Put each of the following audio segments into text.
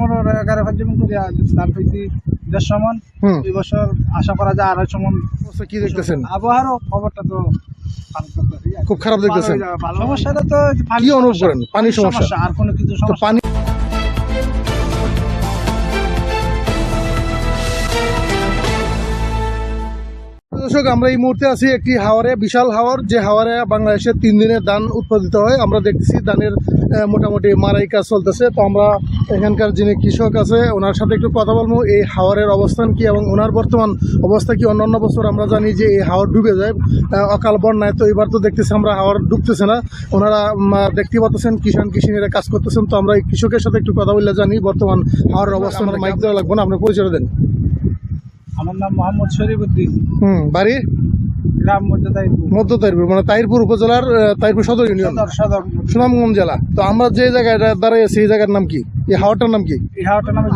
Motor এগারো হাজার জমি করি ধান পেয়েছি দেড়শো মন। এই বছর আশা করা যায় আড়াইশো মন। কি দেখতেছেন? আবহাওয়ারও খবরটা তো খুব খারাপ দেখতেছেন। সমস্যাটা তো কি অনুভব করেন? পানির সমস্যা? আর কোনো কিছু সমস্যা পানি দর্শক আমরা এই মুহূর্তে আছি একটি হাওয়ারে বিশাল হাওয়ার যে হাওয়ারে বাংলাদেশের তিন দিনের ধান উৎপাদিত হয়। আমরা দেখতেছি ধানের মোটামুটি মারাই কাজ চলতেছে। তো আমরা এখানকার যিনি কৃষক আছে ওনার সাথে একটু কথা বলব। এই হাওয়ারের অবস্থান কি এবং ওনার বর্তমান অবস্থা কি? অন্যান্য বছর আমরা জানি যে এই হাওয়ার ডুবে যায়। অকাল বন্যায় তো এবার তো দেখতেছি আমরা হাওয়ার ডুবতেছে না। ওনারা দেখতে পাচ্ছেন কিষাণ কৃষিনীরা কাজ করতেছেন। তো আমরা এই কৃষকের সাথে একটু কথা বললে জানি বর্তমান হাওয়ার অবস্থা। আমরা মাইক দেওয়া লাগবে না আপনার পরিচয় দেন। আমার নাম মোহাম্মদ শরীফুদ্দিন হুম বাড়ি? মধ্য তাইরপুর। মানে তাইরপুর উপজেলার তাইরপুর সদর ইউনিয়ন। সুনামগঞ্জ জেলা। তো আমরা যে জায়গায় দাঁড়িয়ে সেই জায়গার নাম কি? এই হাওয়াটার নাম কি?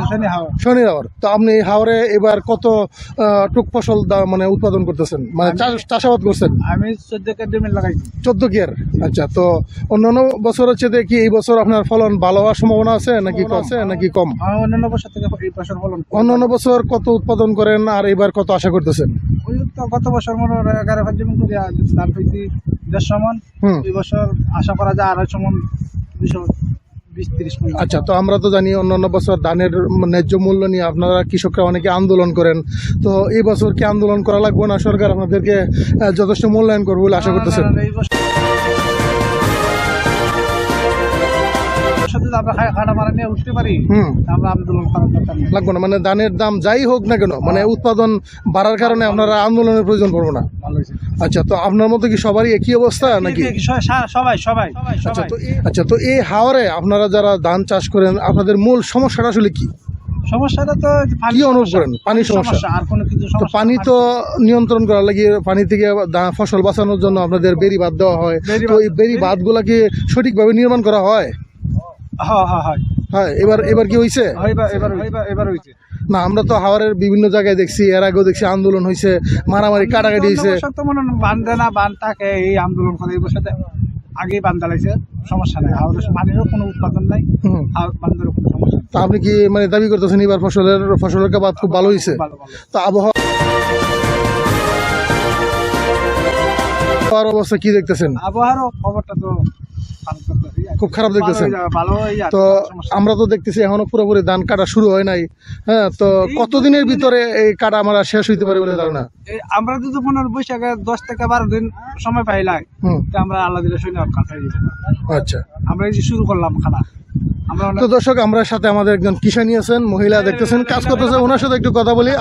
শনি হাওয়া হাওয়ার তো আপনি এই হাওরে এবার কত টুক ফসল মানে উৎপাদন করতেছেন? মানে চাষ- চাষাবাদ করছেন? আমি চোদ্দ লাগাইছি চোদ্দ কেয়ার আচ্ছা তো অন্যান্য বছর হচ্ছে দেখি এই বছর আপনার ফলন ভালো হওয়ার সম্ভাবনা আছে নাকি আছে নাকি কম? অন্যান্য বছর থেকে। অন্যান্য বছর কত উৎপাদন করেন আর এবার কত আশা করতেছেন? ওই তো গত বছর মনে এগারো হাজার জমি করে ধান পেয়েছি দেড়শো মন। এই বছর আশা করা যায় আড়াইশো মন দুশো বিশ তিরিশ আচ্ছা তো আমরা তো জানি অন্যান্য বছর ধানের ন্যায্য মূল্য নিয়ে আপনারা কৃষকরা অনেকে আন্দোলন করেন। তো এই বছর কি আন্দোলন করা লাগবে না? সরকার আপনাদেরকে যথেষ্ট মূল্যায়ন করবে বলে আশা করতেছেন। যদি আমরা খাটা মারা নিয়ে উঠতে পারি। আমরা আন্দোলন করার দরকার লাগবে না মানে ধানের দাম যাই হোক না কেন মানে উৎপাদন বাড়ার কারণে আপনারা আন্দোলনের প্রয়োজন পড়বে না। আচ্ছা তো আপনার মতো কি সবারই একই অবস্থা নাকি? সবাই সবাই আচ্ছা তো এই- আচ্ছা তো এই হাওরে আপনারা যারা ধান চাষ করেন আপনাদের মূল সমস্যাটা আসলে কি? সমস্যাটা তো কি অনুভব করেন? পানির সমস্যা? আর কোনো কিছু তো সমস্যা পানি তো নিয়ন্ত্রণ করার লাগে পানি থেকে ফসল বাঁচানোর জন্য আপনাদের বেরি বাদ দেওয়া হয়। তো এই বেরি সঠিকভাবে নির্মাণ করা হয়? হ্যাঁ হ্যাঁ হয়। হ্যাঁ এবার এবার কি হয়েছে না আমরা তো বিভিন্ন জায়গায় দেখছি এর আগেও দেখছি আন্দোলন হয়েছে মারামারি কাটাকাটি হয়েছে বান্ধে না বান থাকে এই আন্দোলন করে এই বছর আগেই বান দাঁড়াইছে সমস্যা নাই। পানিরও কোনো উৎপাদন নাই হুম। আর বান্ধেরও কোনো সমস্যা নেই। তো আপনি কি মানে দাবি করতেছেন এবার ফসলের ফসলের কাবাদ খুব ভালো হয়েছে তো আবহাওয়া আবহাওয়ার অবস্থা কি দেখতেছেন? আবহাওয়ারও খবরটা তো খুব খারাপ দেখতেছেন। তো আমরা তো দেখতেছি এখনও পুরোপুরি ধান কাটা শুরু হয় নাই। হ্যাঁ তো কতদিনের ভিতরে এই কাটা আমরা শেষ হইতে পারে বলে ধারণা? আমরা যদি হয় বৈশাখে দশ থেকে বারো দিন সময় পাইলাই হুম। আমরা আল্লাহ দিলে শুনে কাটাই আচ্ছা। আমরা এই যে শুরু করলাম খানা তো দর্শক আমরা সাথে আমাদের একজন কিষানি আছেন মহিলা দেখতেছেন কাজ করতেছে ওনার সাথে একটু কথা বলি।